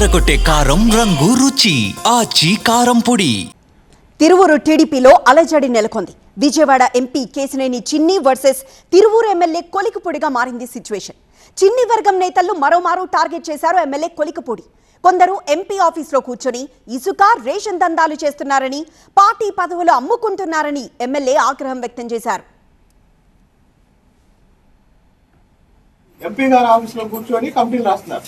అదరగొట్టే కారం రంగు రుచి. ఆచి కారం పొడి. తిరువురు టీడీపీలో అలజడి నెలకొంది. విజయవాడ ఎంపీ కేసినేని చిన్ని వర్సెస్ తిరువూరు ఎమ్మెల్యే కొలికపూడిగా మారింది సిచ్యువేషన్. చిన్ని వర్గం నేతలు మరోమారు టార్గెట్ చేశారు ఎమ్మెల్యే కొలికపూడి. కొందరు ఎంపీ ఆఫీస్లో కూర్చొని ఇసుక రేషన్ దందాలు చేస్తున్నారని పార్టీ పదవులు అమ్ముకుంటున్నారని ఎమ్మెల్యే ఆగ్రహం వ్యక్తం చేశారు. ఎంపీ గారి ఆఫీస్లో కూర్చొని కంపెనీలు రాస్తున్నారు.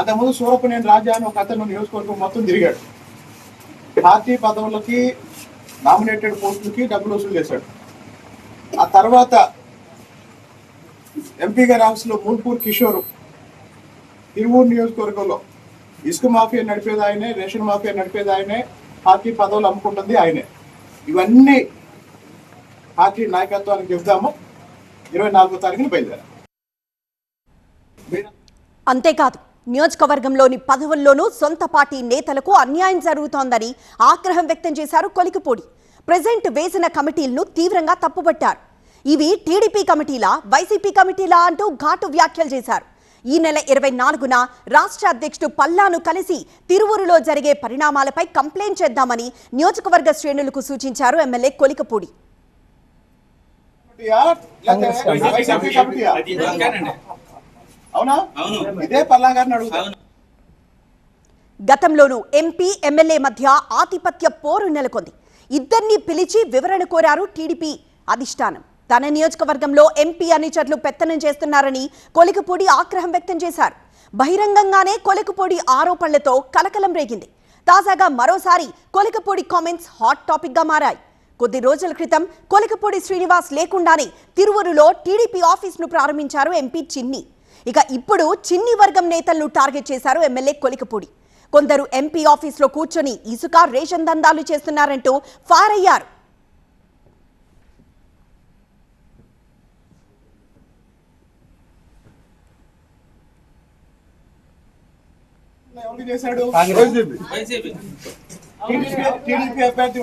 అంతకుముందు సూరపనేని రాజా అని ఒక అతను నియోజకవర్గం మొత్తం తిరిగాడు. పార్టీ పదవులకి నామినేటెడ్ పోస్టులకి డబ్బులు వసూలు చేశాడు. ఆ తర్వాత ఎంపీ గారి ఆఫీస్లో మూల్పూర్ కిషోర్ తిరువూరు నియోజకవర్గంలో ఇసుక మాఫియా నడిపేది ఆయనే రేషన్ మాఫియా నడిపేది ఆయనే పార్టీ పదవులు అమ్ముకుంటుంది ఆయనే. ఇవన్నీ పార్టీ నాయకత్వానికి చెప్దాము ఇరవై నాలుగో తారీఖున బయలుదేరా. అంతేకాదు. నియోజకవర్గంలోని పదవుల్లోనూ సొంత పార్టీ నేతలకు అన్యాయం జరుగుతోందని ఆగ్రహం వ్యక్తం చేశారు కొలికిపూడి. ప్రజెంట్ వేసిన కమిటీలను తీవ్రంగా తప్పుపట్టారు ఇవి టీడీపీ కమిటీలా వైసీపీ కమిటీలా అంటూ ఘాటు వ్యాఖ్యలు చేశారు. ఈ నెల ఇరవై నాలుగున రాష్ట్ర అధ్యక్షుడు పల్లాను కలిసి తిరువురులో జరిగే పరిణామాలపై కంప్లైంట్ చేద్దామని నియోజకవర్గ శ్రేణులకు సూచించారు ఎమ్మెల్యే కొలికపూడి. అవునా? ఇదే పల్లా గారిని అడుగుతాను గతంలోనూ ఎంపీ ఎమ్మెల్యే మధ్య ఆధిపత్య పోరు నెలకొంది. ఇద్దరిని పిలిచి వివరణ కోరారు టీడీపీ అధిష్టానం. తన నియోజకవర్గంలో ఎంపీ అనుచరులు పెత్తనం చేస్తున్నారని కొలికపూడి ఆగ్రహం వ్యక్తం చేశారు. బహిరంగంగానే కొలికపూడి ఆరోపణలతో కలకలం రేగింది. తాజాగా మరోసారి కొలికపూడి కామెంట్స్ హాట్ టాపిక్గా మారాయి. కొద్ది రోజుల క్రితం కొలికపూడి శ్రీనివాస్ లేకుండానే తిరువురులో టీడీపీ ఆఫీస్ను ప్రారంభించారు ఎంపీ చిన్ని. ఇక ఇప్పుడు చిన్ని వర్గం నేతలను టార్గెట్ చేశారు ఎమ్మెల్యే కొలికపూడి. కొందరు ఎంపీ ఆఫీస్లో కూర్చొని ఇసుక రేషన్ దందాలు చేస్తున్నారంటూ ఫైర్ అయ్యారు ఎవరు చేశాడు? వైసీపీ. టీడీపీ అభ్యర్థి